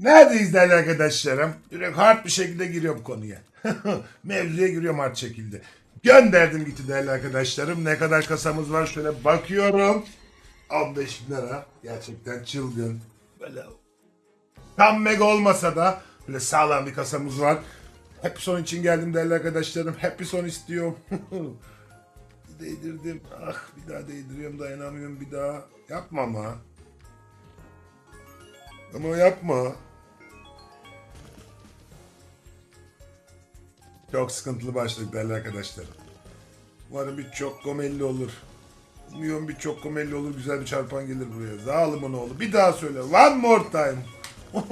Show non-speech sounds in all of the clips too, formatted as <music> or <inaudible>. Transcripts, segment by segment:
Neredeyiz değerli arkadaşlarım? Direkt hard bir şekilde giriyorum konuya. <laughs> Mevzuya giriyorum hard şekilde. Gönderdim gitti değerli arkadaşlarım. Ne kadar kasamız var şöyle bakıyorum. 15 bin lira. Gerçekten çılgın. Böyle tam mega olmasa da böyle sağlam bir kasamız var. Happy son için geldim değerli arkadaşlarım. Happy son istiyorum. <laughs> Değdirdim. Ah bir daha değdiriyorum dayanamıyorum bir daha. Yapma ama. Ama yapma. Çok sıkıntılı başladık değerli arkadaşlar. Umarım bir çok komelli olur. Umuyorum bir çok komelli olur. Güzel bir çarpan gelir buraya. Zalimin oğlu. Bir daha söyle. One more time. <laughs>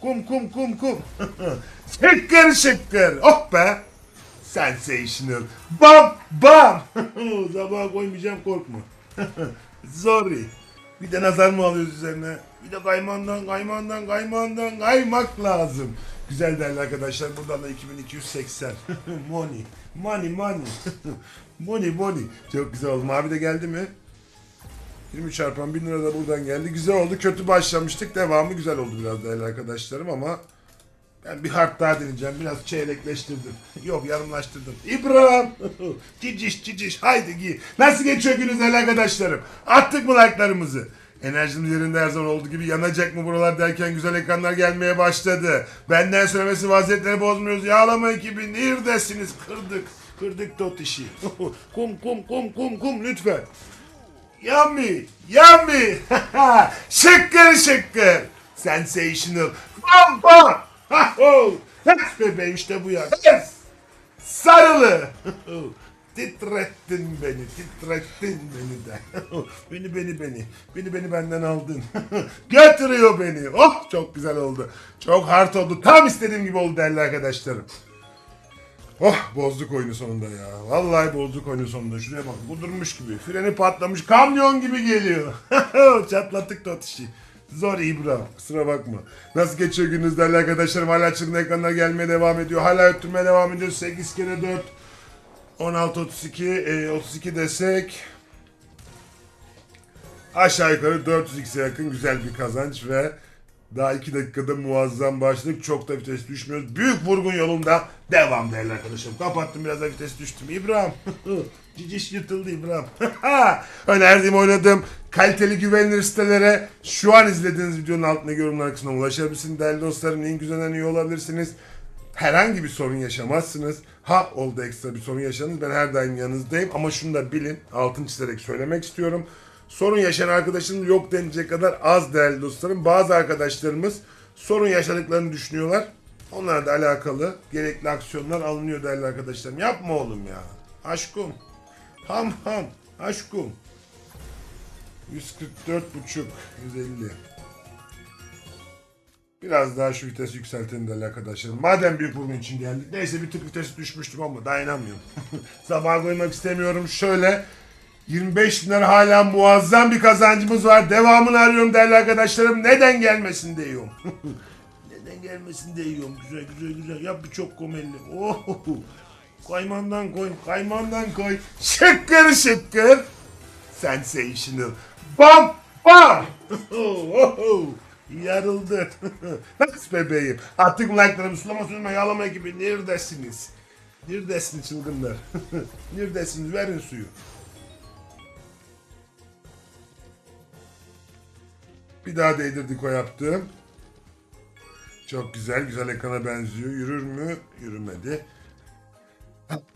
kum kum kum kum. <laughs> şıkkır şıkkır. Oh be. Sensational. Bam bam. <laughs> Sabah koymayacağım korkma. Sorry. Bir de nazar mı alıyoruz üzerine? Bir de kaymandan, kaymandan, kaymandan kaymak lazım. Güzel değerli arkadaşlar. Buradan da 2280. <laughs> money. Money, money. <laughs> money, money. Çok güzel oldu. Mavi de geldi mi? 20 çarpan 1000 lira da buradan geldi. Güzel oldu. Kötü başlamıştık. Devamı güzel oldu biraz değerli arkadaşlarım ama ben bir hard daha deneyeceğim. Biraz çeyrekleştirdim. Yok yarımlaştırdım. İbrahim. <laughs> ciciş ciciş. Haydi giy. Nasıl geçiyor gününüz değerli arkadaşlarım? Attık mı like'larımızı? Enerjimiz yerinde her zaman olduğu gibi yanacak mı buralar derken güzel ekranlar gelmeye başladı. Benden söylemesi vaziyetleri bozmuyoruz. Yağlama ekibi neredesiniz? Kırdık. Kırdık dot işi. <laughs> kum kum kum kum kum lütfen. Yummy, yummy. <laughs> şıkkır şıkkır. Sensational. Bam bam. <laughs> Bebeğim işte bu ya. Yes. Sarılı. Titrettin beni, titrettin beni de. <laughs> beni beni beni. Beni beni benden aldın. <laughs> Götürüyor beni. Oh çok güzel oldu. Çok hard oldu. Tam istediğim gibi oldu değerli arkadaşlarım. Oh bozduk oyunu sonunda ya. Vallahi bozduk oyunu sonunda. Şuraya bak kudurmuş gibi. Freni patlamış. Kamyon gibi geliyor. <laughs> Çatlattık da işi. Zor İbrahim. Kusura bakma. Nasıl geçiyor gününüz değerli arkadaşlarım? Hala çılgın ekranlar gelmeye devam ediyor. Hala öttürmeye devam ediyor. 8 kere 4. 16 32 e, 32 desek aşağı yukarı 400x'e yakın güzel bir kazanç ve daha 2 dakikada muazzam başladık. Çok da vites düşmüyoruz. Büyük vurgun yolunda devam değerli arkadaşım. Kapattım biraz da vites düştüm. İbrahim. <laughs> Ciciş yırtıldı İbrahim. <laughs> Önerdiğim oynadığım kaliteli güvenilir sitelere şu an izlediğiniz videonun altındaki yorumlar kısmına ulaşabilirsiniz. Değerli dostlarım link üzerinden üye olabilirsiniz. Herhangi bir sorun yaşamazsınız. Ha oldu ekstra bir sorun yaşadınız. Ben her daim yanınızdayım. Ama şunu da bilin. Altın çizerek söylemek istiyorum. Sorun yaşayan arkadaşın yok denecek kadar az değerli dostlarım. Bazı arkadaşlarımız sorun yaşadıklarını düşünüyorlar. Onlarla da alakalı gerekli aksiyonlar alınıyor değerli arkadaşlarım. Yapma oğlum ya. Aşkım. Ham ham. Aşkım. 144 buçuk. 150. Biraz daha şu vitesi yükseltelim değerli arkadaşlarım. Madem büyük vurgun için geldik. Neyse bir tık vitesi düşmüştüm ama dayanamıyorum. Sabah <laughs> koymak istemiyorum. Şöyle 25 bin lira hala muazzam bir kazancımız var. Devamını arıyorum değerli arkadaşlarım. Neden gelmesin diyorum. <laughs> Neden gelmesin diyorum. Güzel güzel güzel. Yap bir çok komelli. Oh. Kaymandan koy. Kaymandan koy. Şıkkır şıkkır. Sensational. Bam bam. <laughs> Yarıldı. <laughs> Nasıl bebeğim? Artık like'larımı sulama sürme yağlama gibi neredesiniz? Neredesiniz çılgınlar? <laughs> Neredesiniz? Verin suyu. Bir daha değdirdik o yaptığım. Çok güzel, güzel ekrana benziyor. Yürür mü? Yürümedi.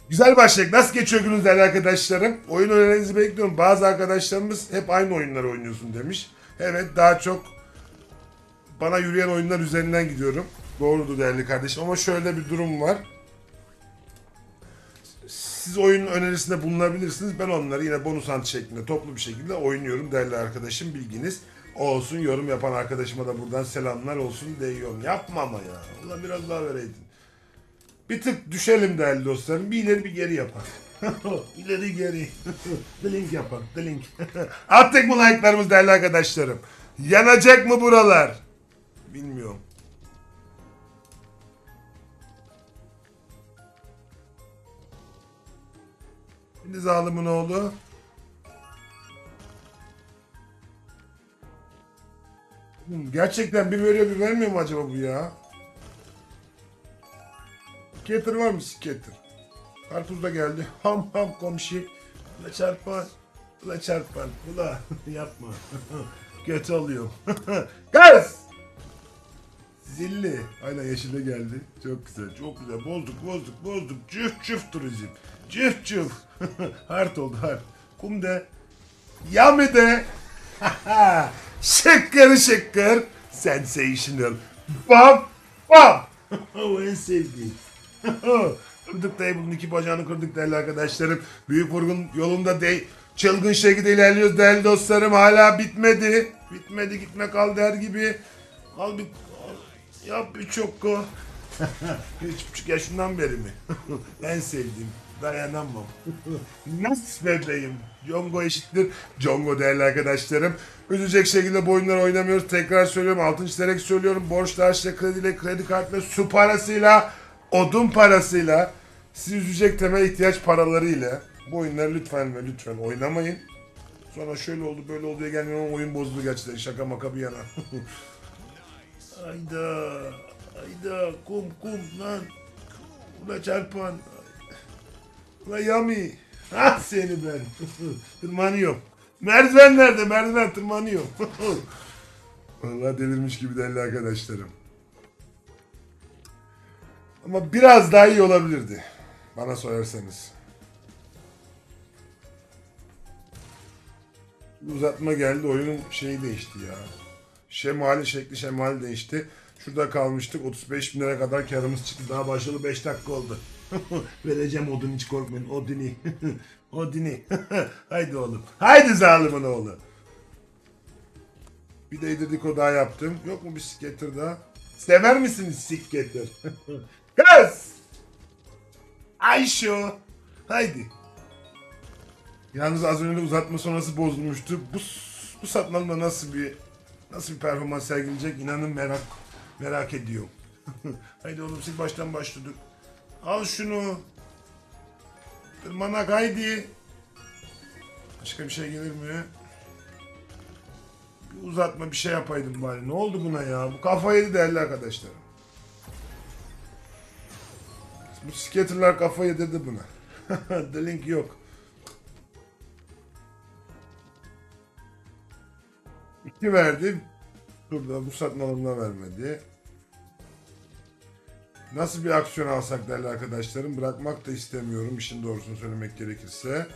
Güzel başladık. Nasıl geçiyor gününüz arkadaşlarım? Oyun önerinizi bekliyorum. Bazı arkadaşlarımız hep aynı oyunları oynuyorsun demiş. Evet daha çok bana yürüyen oyunlar üzerinden gidiyorum. Doğrudur değerli kardeşim ama şöyle bir durum var. Siz oyun önerisinde bulunabilirsiniz. Ben onları yine bonus ant şeklinde toplu bir şekilde oynuyorum değerli arkadaşım bilginiz olsun. Yorum yapan arkadaşıma da buradan selamlar olsun diyorum. Yapma ama ya. Ulan biraz daha vereydin. Bir tık düşelim değerli dostlarım. Bir ileri bir geri yapar. <laughs> ileri geri. <laughs> Blink yapar. Blink. <laughs> Attık mı like'larımız değerli arkadaşlarım? Yanacak mı buralar? Bilmiyorum. Şimdi zalimin oğlu. Gerçekten bir veriyor bir vermiyor mu acaba bu ya? Skater var mı skater? Karpuz da geldi. <laughs> Ham ham komşu. Ula çarpan. Ula çarpan. Ula <laughs> yapma. <laughs> Kötü oluyor. Gaz! Zilli. Aynen yeşile geldi. Çok güzel, çok güzel. Bozduk, bozduk, bozduk. Cüf cüf turizm. Cüf cüf. <laughs> hard oldu hard. Kum de. Yami de. <laughs> şıkkır şıkkır. Sensational. Bam bam. <laughs> o en sevdiğim. kırdık table'ın iki bacağını kırdık değerli arkadaşlarım. Büyük vurgun yolunda değil. Çılgın şekilde ilerliyoruz değerli dostlarım. Hala bitmedi. Bitmedi gitme kal der gibi. Al bir yap bir çokko. <laughs> Üç buçuk yaşından beri mi? <laughs> en sevdiğim. Dayanamam. Nasıl bebeğim? Jongo eşittir. Jongo değerli arkadaşlarım. Üzecek şekilde bu oyunları oynamıyoruz. Tekrar söylüyorum. Altın çizerek söylüyorum. Borçla, harçla, krediyle, kredi kartla, su parasıyla, odun parasıyla, sizi üzecek temel ihtiyaç paralarıyla bu oyunları lütfen ve lütfen oynamayın. Sonra şöyle oldu böyle oldu diye gelmiyor ama oyun bozuldu gerçekten. Şaka maka bir yana. <laughs> Ayda. Ayda. Kum kum lan. Ula çarpan. Ula yami. Ah seni ben. <laughs> Tırmanıyorum. Merdiven nerede? Merdiven tırmanıyorum. <laughs> Vallahi delirmiş gibi değerli arkadaşlarım. Ama biraz daha iyi olabilirdi. Bana sorarsanız. Uzatma geldi oyunun şeyi değişti ya. Şemali şekli şemali değişti. Şurada kalmıştık 35 bin lira kadar karımız çıktı. Daha başladı 5 dakika oldu. <laughs> Vereceğim odun hiç korkmayın. Odini. <laughs> Odini. <laughs> Haydi oğlum. Haydi zalimin oğlu. Bir de dediko daha yaptım. Yok mu bir skater daha? Sever misiniz skater? Kız! Ayşo! Haydi. Yalnız az önce uzatma sonrası bozulmuştu. Bu bu satmanda nasıl bir nasıl bir performans sergileyecek inanın merak merak ediyorum. <laughs> haydi oğlum sil baştan başladık. Al şunu. Tırmanak haydi. Başka bir şey gelir mi? Bir uzatma bir şey yapaydım bari. Ne oldu buna ya? Bu kafa yedi değerli arkadaşlar. Bu skaterlar kafa yedirdi buna. <laughs> The link yok. İki verdi. Burada bu satmalarına vermedi. Nasıl bir aksiyon alsak değerli arkadaşlarım? Bırakmak da istemiyorum işin doğrusunu söylemek gerekirse.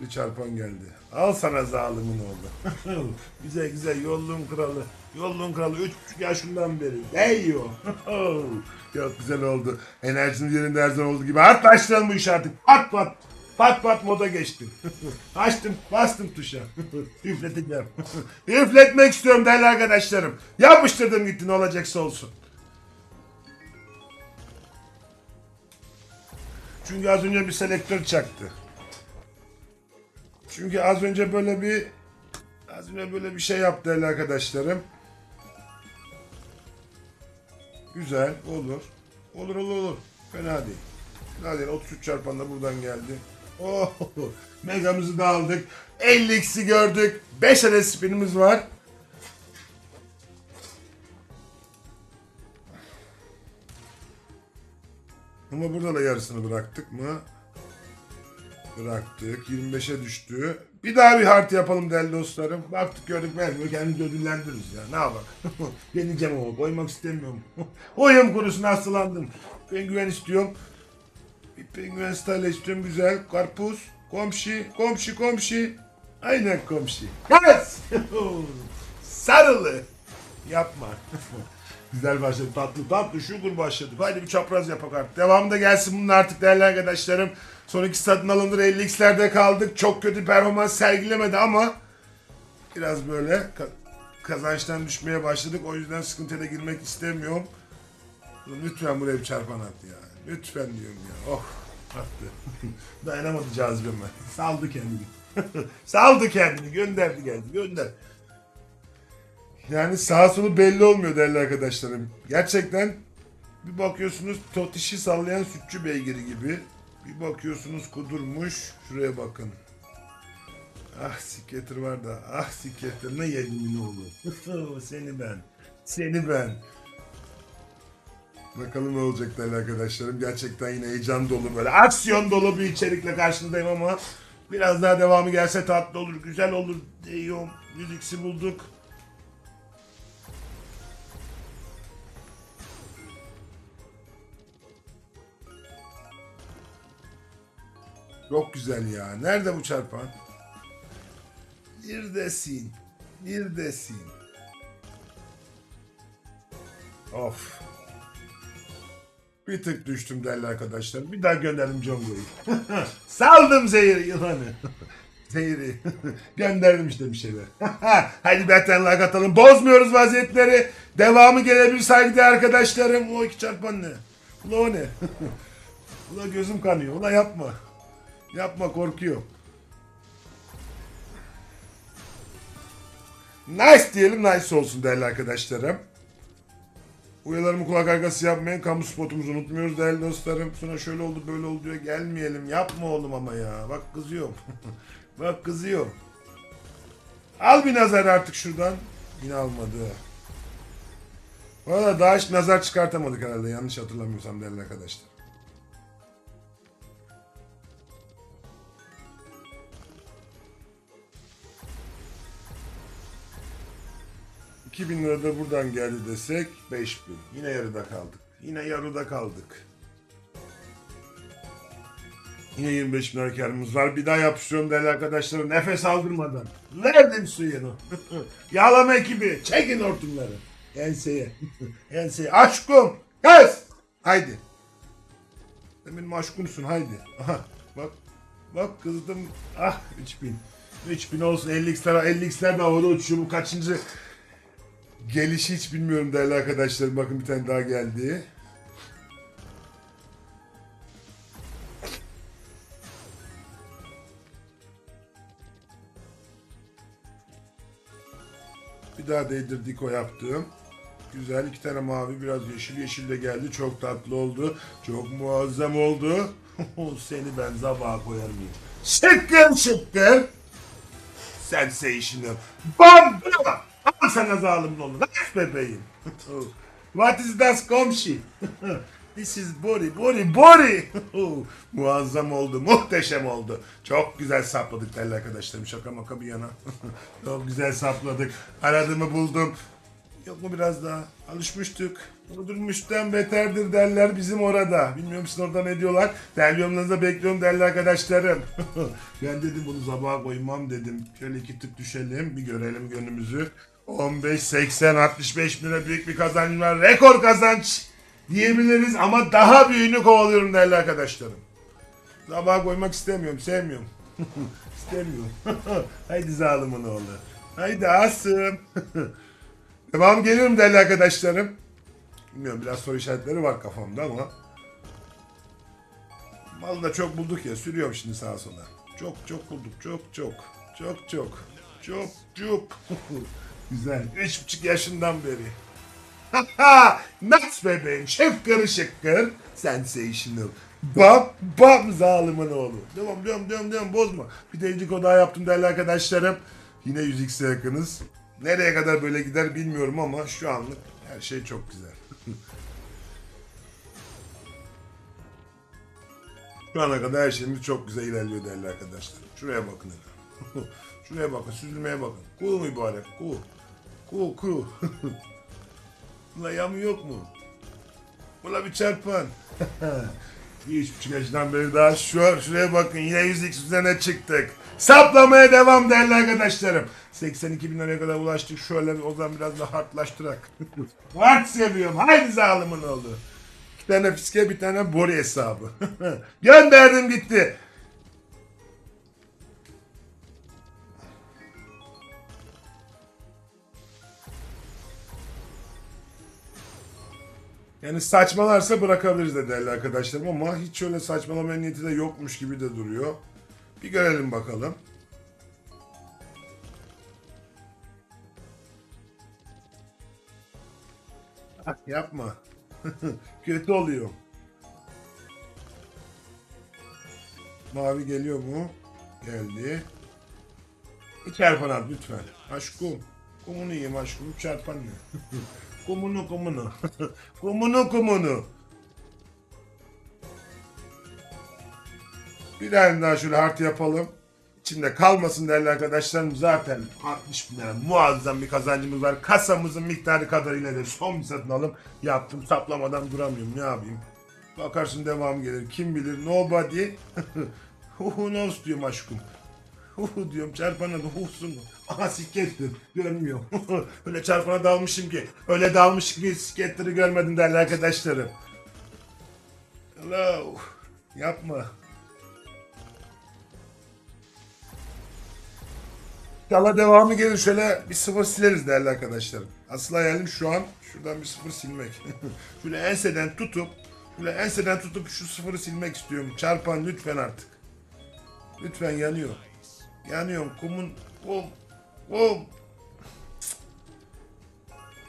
50 çarpan geldi. Al sana zalimin oğlu. <laughs> güzel güzel yolluğun kralı. Yolluğun kralı 3 yaşından beri. Değiyor. <laughs> Çok güzel oldu. Enerjinin yerinde her zaman olduğu gibi. At başlayalım bu işi artık. Pat pat. Pat pat moda geçtim. <laughs> Açtım bastım tuşa. <laughs> Üfleteceğim. <laughs> Üfletmek istiyorum değerli arkadaşlarım. Yapıştırdım gitti ne olacaksa olsun. Çünkü az önce bir selektör çaktı. Çünkü az önce böyle bir az önce böyle bir şey yaptı değerli arkadaşlarım. Güzel olur. Olur olur olur. Fena değil. Fena değil. 33 çarpan da buradan geldi. Oh, megamızı da aldık. 50x'i gördük. 5 adet spinimiz var. Ama burada da yarısını bıraktık mı? Bıraktık. 25'e düştü. Bir daha bir hard yapalım değerli dostlarım. Baktık gördük vermiyor. Kendimizi ödüllendiririz ya. Ne yapalım? <laughs> Deneyeceğim ama koymak istemiyorum. <laughs> Oyun konusuna hastalandım. Penguen istiyorum. Bir penguen style. Güzel. Karpuz. Komşu. Komşu komşu. Aynen komşu. Yes! <laughs> Sarılı. Yapma. <laughs> Güzel başladı. Tatlı tatlı şukur başladı. Haydi bir çapraz yapak artık. Devamında gelsin bunun artık değerli arkadaşlarım. Son iki satın alındır 50x'lerde kaldık. Çok kötü performans sergilemedi ama biraz böyle ka- kazançtan düşmeye başladık. O yüzden sıkıntıya da girmek istemiyorum. Lütfen buraya bir çarpan at ya. Lütfen diyorum ya. Oh attı. <laughs> Dayanamadı cazibeme. <laughs> Saldı kendini. <laughs> Saldı kendini. Gönderdi geldi. Gönder. Yani sağ solu belli olmuyor değerli arkadaşlarım. Gerçekten bir bakıyorsunuz totişi sallayan sütçü beygiri gibi. Bir bakıyorsunuz kudurmuş. Şuraya bakın. Ah sikletir var da. Ah sikletir ne yedim ne olur. Seni ben. Seni ben. Bakalım ne olacak değerli arkadaşlarım. Gerçekten yine heyecan dolu böyle aksiyon dolu bir içerikle karşınızdayım ama biraz daha devamı gelse tatlı olur, güzel olur diyorum. Müziksi bulduk. Çok güzel ya. Nerede bu çarpan? Neredesin? Neredesin? Of. Bir tık düştüm değerli arkadaşlar. Bir daha gönderim Congo'yu. <laughs> Saldım zehiri yılanı. <laughs> zehiri. <laughs> Gönderdim işte bir şeyler. Hadi beten like atalım. Bozmuyoruz vaziyetleri. Devamı gelebilir saygıdeğer arkadaşlarım. O iki çarpan ne? Ula o ne? Ula gözüm kanıyor. Ula yapma. Yapma korkuyorum. Nice diyelim nice olsun değerli arkadaşlarım. Uyarılarımı kulak arkası yapmayın. Kamu spotumuzu unutmuyoruz değerli dostlarım. Sonra şöyle oldu böyle oldu diyor. Gelmeyelim. Yapma oğlum ama ya. Bak kızıyorum. <laughs> Bak kızıyorum. Al bir nazar artık şuradan. Yine almadı. Valla daha hiç nazar çıkartamadık herhalde. Yanlış hatırlamıyorsam değerli arkadaşlar. 2000 lira da buradan geldi desek 5000. Yine yarıda kaldık. Yine yarıda kaldık. Yine 25 bin lira karımız var. Bir daha yapıştırıyorum değerli arkadaşlarım. Nefes aldırmadan. Verdim suyunu. <laughs> Yağlama ekibi. Çekin hortumları. Enseye. <laughs> Enseye. Aşkım. Kes. Haydi. Benim aşkımsın haydi. Aha. Bak. Bak kızdım. Ah 3000. 3000 olsun 50x'ler 50x'ler de havada uçuyor. Bu kaçıncı gelişi hiç bilmiyorum değerli arkadaşlarım. Bakın bir tane daha geldi. Bir daha değdirdik o yaptığım. Güzel iki tane mavi biraz yeşil yeşil de geldi. Çok tatlı oldu. Çok muazzam oldu. <laughs> Seni ben zabağa koyar mıyım? Şıkkır şıkkır. Sensational. Bam! Sana zalim oğlu. Nice bebeğim. <laughs> What is that komşi? <laughs> This is Bori, Bori, Bori. <laughs> Muazzam oldu, muhteşem oldu. Çok güzel sapladık değerli arkadaşlarım. Şaka maka bir yana. Çok güzel sapladık. Aradığımı buldum. Yok mu biraz daha? Alışmıştık. Durmuştan beterdir derler bizim orada. Bilmiyorum sizin orada ne diyorlar. Değerli yorumlarınızı bekliyorum değerli arkadaşlarım. ben dedim bunu sabaha koymam dedim. Şöyle iki tık düşelim bir görelim gönlümüzü. 15, 80, 65 bin lira büyük bir kazanç var. Rekor kazanç diyebiliriz ama daha büyüğünü kovalıyorum değerli arkadaşlarım. Sabaha koymak istemiyorum, sevmiyorum. <laughs> istemiyorum. <laughs> Haydi zalimin oğlu. Haydi Asım. <laughs> Devam geliyorum değerli arkadaşlarım. Bilmiyorum biraz soru işaretleri var kafamda ama. Malı da çok bulduk ya sürüyorum şimdi sağa sola. Çok çok bulduk çok çok. Çok çok. Çok çok. Güzel. Üç buçuk yaşından beri. Nuts bebeğim. Şıkkır şıkkır. Sensational. Bam bam zalimin oğlu. Devam devam devam devam bozma. Bir de daha yaptım değerli arkadaşlarım. Yine 100x'e yakınız. Nereye kadar böyle gider bilmiyorum ama şu anlık her şey çok güzel. <laughs> Şu ana kadar her şeyimiz çok güzel ilerliyor değerli arkadaşlar. Şuraya bakın. <laughs> Şuraya bakın, süzülmeye bakın. Kuğu mübarek, kuğu. Kuğu, kuğu. Ula <laughs> yamı yok mu? Ula bir çarpan. Bir üç buçuk yaşından beri daha şu, şuraya bakın yine yüzlük üzerine çıktık. Saplamaya devam değerli arkadaşlarım. 82 bin liraya kadar ulaştık. Şöyle o zaman biraz daha hartlaştırak. <laughs> Hart seviyorum. Haydi zalimin oldu. İki tane fiske bir tane bori hesabı. <laughs> Gönderdim gitti. Yani saçmalarsa bırakabiliriz de değerli arkadaşlarım ama hiç öyle saçmalama niyeti de yokmuş gibi de duruyor. Bir görelim bakalım. Ah, yapma. <laughs> Kötü oluyor. Mavi geliyor mu? Geldi. Bir çarpan at lütfen. Aşkım. Kumunu yiyeyim aşkım. Çarpan ne? <laughs> kumunu kumunu. <laughs> kumunu kumunu. Bir tane daha şöyle hart yapalım. İçinde kalmasın değerli arkadaşlarım. Zaten 60 bin lira muazzam bir kazancımız var. Kasamızın miktarı kadarıyla da son bir satın alım yaptım. Saplamadan duramıyorum. Ne yapayım? Bakarsın devam gelir. Kim bilir? Nobody. <laughs> Who knows diyorum aşkım. Hu diyorum çarpana da husun. Aha sikettir. Görmüyorum. <laughs> öyle çarpana dalmışım ki. Öyle dalmış gibi siketleri görmedim değerli arkadaşlarım. Hello. Yapma. İnşallah devamı gelir. Şöyle bir sıfır sileriz değerli arkadaşlarım. Asıl hayalim şu an şuradan bir sıfır silmek. <laughs> şöyle enseden tutup şöyle enseden tutup şu sıfırı silmek istiyorum. Çarpan lütfen artık. Lütfen yanıyor. Yanıyorum. Kumun kum kum.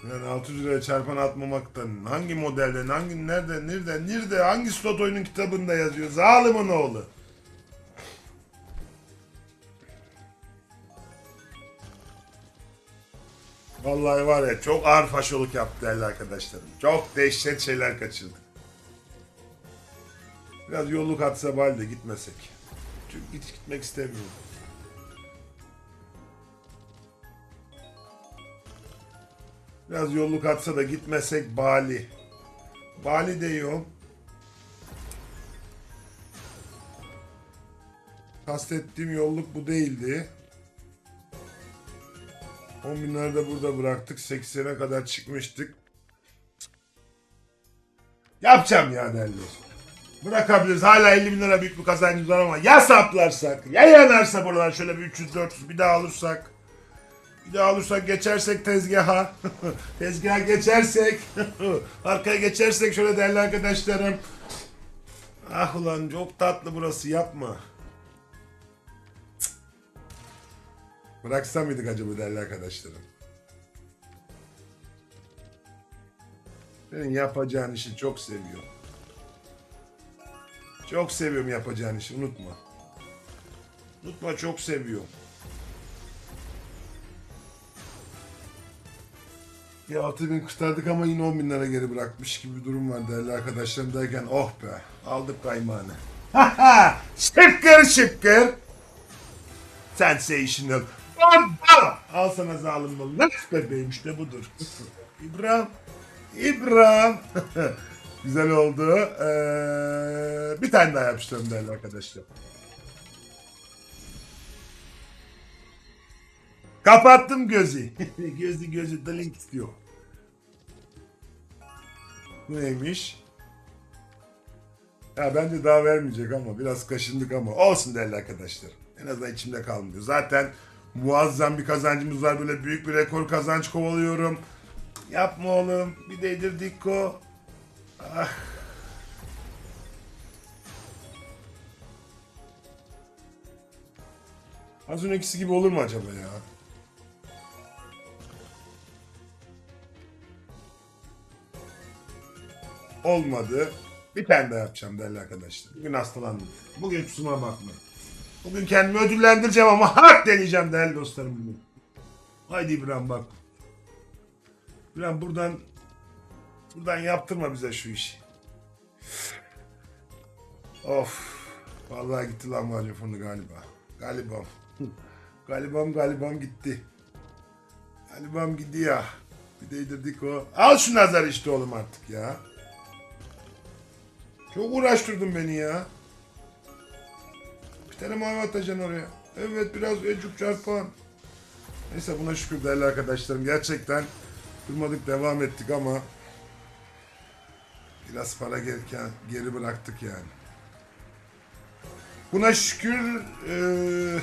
Yani 600 liraya çarpan atmamaktan hangi modelden, hangi nerede, nerede, nerede, hangi slot oyunun kitabında yazıyor? Zalimin oğlu. Vallahi var ya çok ağır faşoluk yaptı değerli arkadaşlarım. Çok dehşet şeyler kaçırdık. Biraz yolluk atsa bari de gitmesek. Çünkü hiç gitmek istemiyorum. Biraz yolluk atsa da gitmesek Bali. Bali diyorum. Kastettiğim yolluk bu değildi. 10 binleri de burada bıraktık. 80'e kadar çıkmıştık. Yapacağım ya dostum. Bırakabiliriz. Hala 50 bin lira büyük bir kazancımız var ama ya saplarsak, ya yanarsa buralar şöyle bir 300-400 bir daha alırsak. Bir daha alırsak geçersek tezgaha. <laughs> tezgaha geçersek. <laughs> arkaya geçersek şöyle değerli arkadaşlarım. Ah ulan çok tatlı burası yapma. Cık. Mıydık acaba değerli arkadaşlarım? Senin yapacağın işi çok seviyorum. Çok seviyorum yapacağın işi unutma. Unutma çok seviyorum. Ya 6000 kurtardık ama yine 10 bin lira geri bırakmış gibi bir durum var değerli arkadaşlarım derken oh be aldık kaymağını. Haha şıkkır şıkkır. Sensational. Bomba! Al sana zalim. Nasıl bebeğim işte budur. İbrahim. İbrahim. <laughs> Güzel oldu. Ee, bir tane daha yapıştıralım değerli arkadaşlar. Kapattım gözü. <laughs> gözü gözü link istiyor. Neymiş? Ya bence daha vermeyecek ama biraz kaşındık ama olsun değerli arkadaşlar. En azından içimde kalmıyor. Zaten muazzam bir kazancımız var. Böyle büyük bir rekor kazanç kovalıyorum. Yapma oğlum. Bir değdirdik o. Ah. Az öncekisi gibi olur mu acaba ya? Olmadı. Bir tane daha yapacağım değerli arkadaşlar. Bugün hastalandım. Bugün kusura bakma. Bugün kendimi ödüllendireceğim ama <laughs> hak deneyeceğim değerli dostlarım bugün. Haydi İbrahim bak. İbrahim buradan buradan yaptırma bize şu işi. Of. Vallahi gitti lahmacun fırını galiba. Galibam. <laughs> Galibam galibam gitti. Galibam gidiyor. Bir değdirdik o. Al şu nazar işte oğlum artık ya. Çok uğraştırdın beni ya. Bir tane mavi atacaksın oraya. Evet biraz ecuk çarpan. Neyse buna şükür değerli arkadaşlarım. Gerçekten durmadık devam ettik ama biraz para gelirken geri bıraktık yani. Buna şükür eee,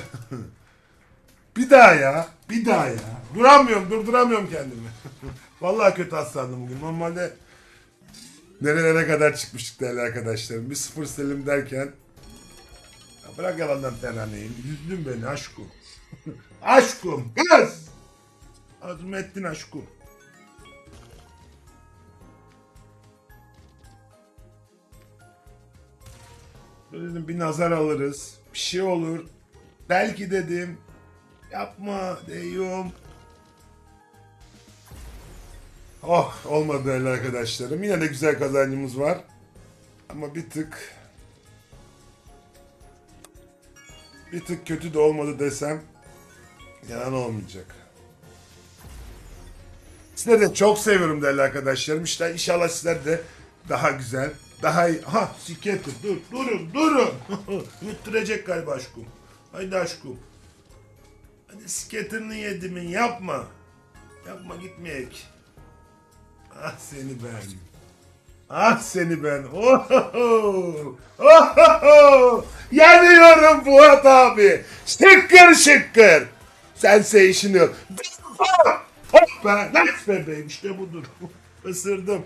<laughs> bir daha ya. Bir daha ya. Duramıyorum, durduramıyorum kendimi. <laughs> Vallahi kötü hastalandım bugün. Normalde nerelere kadar çıkmıştık değerli arkadaşlarım. Bir sıfır selim derken ya bırak yalandan teraneyi. Üzdün beni aşkım. <laughs> aşkım. Kız. Azmettin aşkım. Böyle dedim bir nazar alırız. Bir şey olur. Belki dedim Yapma deyum. Oh olmadı değerli arkadaşlarım. Yine de güzel kazancımız var. Ama bir tık bir tık kötü de olmadı desem yalan olmayacak. Sizleri de çok seviyorum değerli arkadaşlarım. İşte inşallah sizler de daha güzel, daha iyi. Ha siketi dur, durun, durun. <laughs> Yutturacak galiba aşkım. Haydi aşkım. Hadi siketini yedimin yapma. Yapma gitmeyek. Ah seni ben. Ah seni ben. Ohoho. Ohoho. Yanıyorum Fuat abi. Şıkkır şıkkır. Sense işini yok. Hop be. Nice bebeğim işte budur. Isırdım.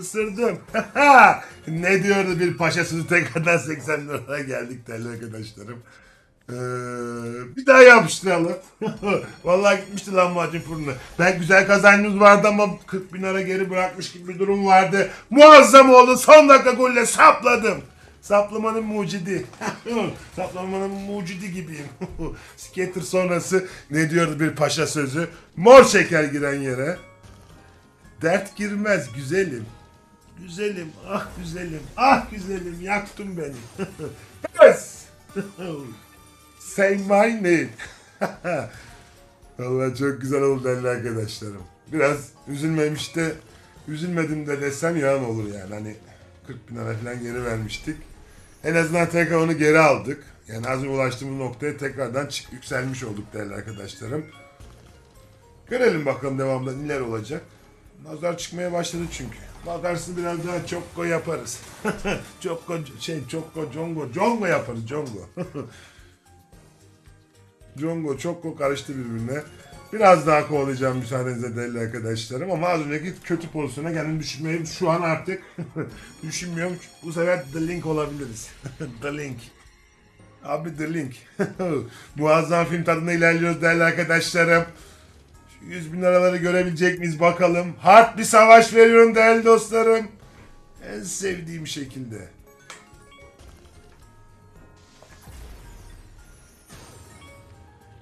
Isırdım. <laughs> ne diyordu bir paşa sözü tekrardan 80 liraya geldik değerli arkadaşlarım. Ee, bir daha yapıştıralım. <laughs> Vallahi gitmişti lahmacun fırına. Ben güzel kazancımız vardı ama 40 bin lira geri bırakmış gibi bir durum vardı. Muazzam oldu. Son dakika golle sapladım. Saplamanın mucidi. <laughs> Saplamanın mucidi gibiyim. <laughs> Skater sonrası ne diyordu bir paşa sözü? Mor şeker giren yere. Dert girmez güzelim. Güzelim, ah güzelim, ah güzelim, yaktın beni. yes! Say my name. <laughs> Vallahi çok güzel oldu değerli arkadaşlarım. Biraz üzülmemiş de, üzülmedim de desem yalan olur yani. Hani 40 bin lira falan geri vermiştik. En azından tekrar onu geri aldık. Yani az önce ulaştığımız noktaya tekrardan çık, yükselmiş olduk değerli arkadaşlarım. Görelim bakalım devamında neler olacak. Nazar çıkmaya başladı çünkü. Bakarsın biraz daha çokko yaparız. <laughs> çokko şey çokko congo congo yaparız congo. <laughs> congo çokko karıştı birbirine. Biraz daha kovalayacağım müsaadenizle değerli arkadaşlarım ama az önceki kötü pozisyona kendimi düşünmeyeyim. Şu an artık <laughs> düşünmüyorum. Bu sefer The Link olabiliriz. <laughs> The Link. Abi The Link. <laughs> Muazzam film tadında ilerliyoruz değerli arkadaşlarım. 100 bin liraları görebilecek miyiz bakalım. Hard bir savaş veriyorum değerli dostlarım. En sevdiğim şekilde.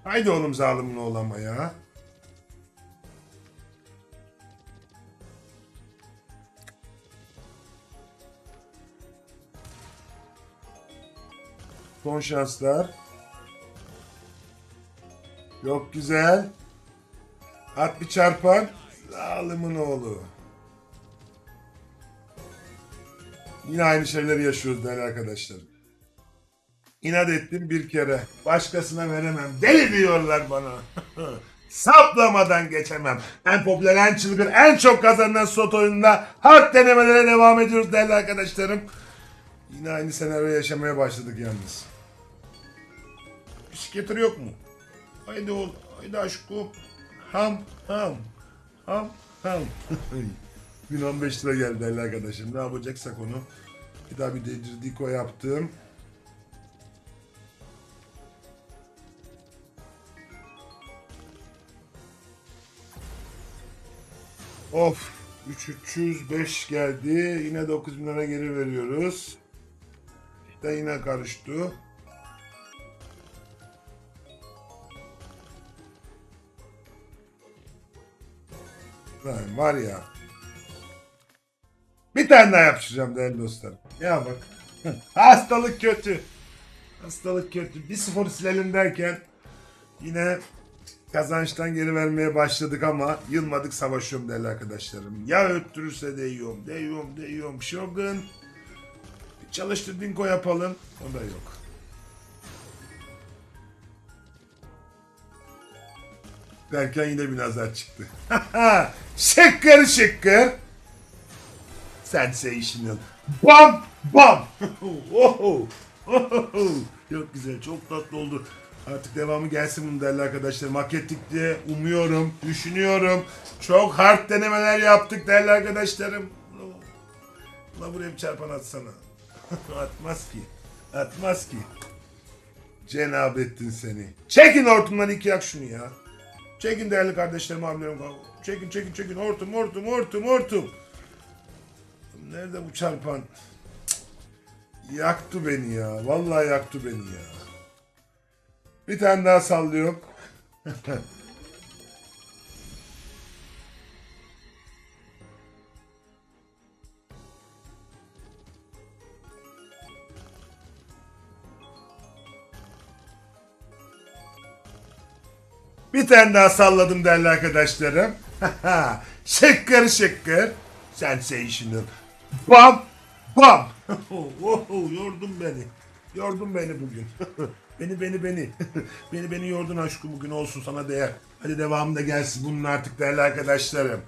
Haydi oğlum zalimin oğlama ya. Son şanslar. Yok güzel. At bir çarpan. Zalimin oğlu. Yine aynı şeyleri yaşıyoruz değerli arkadaşlarım. İnat ettim bir kere. Başkasına veremem. Deli diyorlar bana. <laughs> Saplamadan geçemem. En popüler, en çılgın, en çok kazanan slot oyununda hard denemelere devam ediyoruz değerli arkadaşlarım. Yine aynı senaryo yaşamaya başladık yalnız. Bisikletör yok mu? Haydi oğul, haydi aşkım. Ham, ham, ham, ham. <laughs> 1015 lira geldi değerli arkadaşım. Ne yapacaksak onu. Bir daha bir de diko yaptım. Of. 3305 geldi. Yine 9000 lira geri veriyoruz. İşte yine karıştı. Lan var ya. Bir tane daha yapışacağım değerli dostlarım. Ya bak. <laughs> Hastalık kötü. Hastalık kötü. 1-0 silelim derken yine kazançtan geri vermeye başladık ama yılmadık savaşıyorum değerli arkadaşlarım. Ya öttürürse değiyorum, değiyorum, değiyorum. Shogun. Çalıştır dinko yapalım. O da yok. Derken yine bir nazar çıktı. <laughs> şıkkır şıkkır. Sensational. Bam bam. <laughs> Oho. Oho. Çok güzel, çok tatlı oldu. Artık devamı gelsin bunun değerli arkadaşlarım. Hak ettik diye umuyorum, düşünüyorum. Çok hard denemeler yaptık değerli arkadaşlarım. La buraya bir çarpan atsana. <laughs> Atmaz ki. Atmaz ki. Cenabettin seni. Çekin hortumdan iki yak şunu ya. Çekin değerli kardeşlerim, abilerim. Çekin, çekin, çekin. Hortum, hortum, hortum, hortum. Nerede bu çarpan? Cık. Yaktı beni ya. Vallahi yaktı beni ya. Bir tane daha sallıyorum. Bir tane daha salladım değerli arkadaşlarım. <laughs> şıkkır şıkkır. Sensational. Bam bam. <laughs> oh, yordun beni. Yordun beni bugün. <laughs> beni beni beni. <laughs> beni beni yordun aşkım bugün olsun sana değer. Hadi devamı da gelsin bunun artık değerli arkadaşlarım.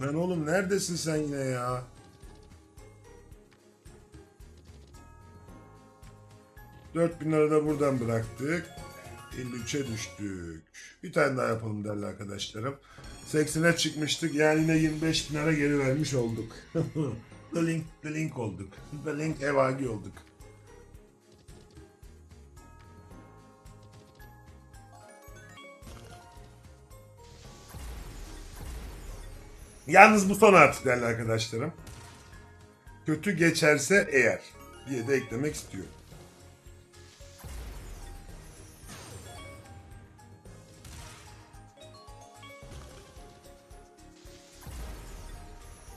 Lan oğlum neredesin sen yine ya? Dört bin lira da buradan bıraktık. 53'e düştük. Bir tane daha yapalım değerli arkadaşlarım. 80'e çıkmıştık. Yani yine 25 bin lira geri vermiş olduk. <laughs> the link, the link olduk. The link evagi olduk. Yalnız bu son artık değerli arkadaşlarım. Kötü geçerse eğer diye de eklemek istiyorum.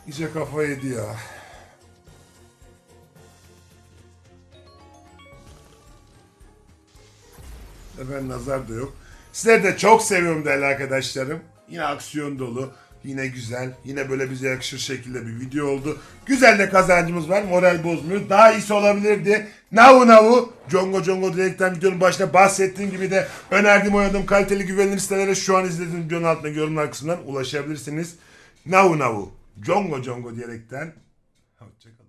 İyice kafa yedi ya. Efendim nazar da yok. Sizleri de çok seviyorum değerli arkadaşlarım. Yine aksiyon dolu, yine güzel, yine böyle bize yakışır şekilde bir video oldu. Güzel de kazancımız var, moral bozmuyor. Daha iyisi olabilirdi. Navu navu, Congo Congo direkten videonun başında bahsettiğim gibi de önerdiğim oynadığım kaliteli güvenilir sitelere şu an izlediğiniz videonun altında yorumlar kısmından ulaşabilirsiniz. Navu navu, Congo Congo diyerekten. Hoşçakalın.